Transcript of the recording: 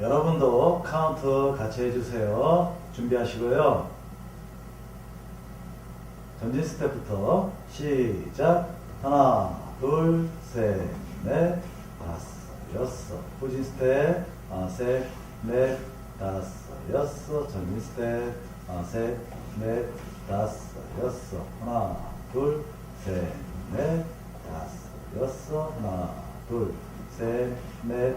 여러분도 카운트 같이 해주세요. 준비하시고요. 전진 스텝부터 시작. 하나, 둘, 셋, 넷, 다섯, 여섯. 후진 스텝. 하나, 셋, 넷, 다섯, 여섯. 전진 스텝. 하나, 셋, 넷, 다섯, 여섯. 하나, 둘, 셋, 넷, 다섯, 여섯. 하나, 둘, 셋, 넷,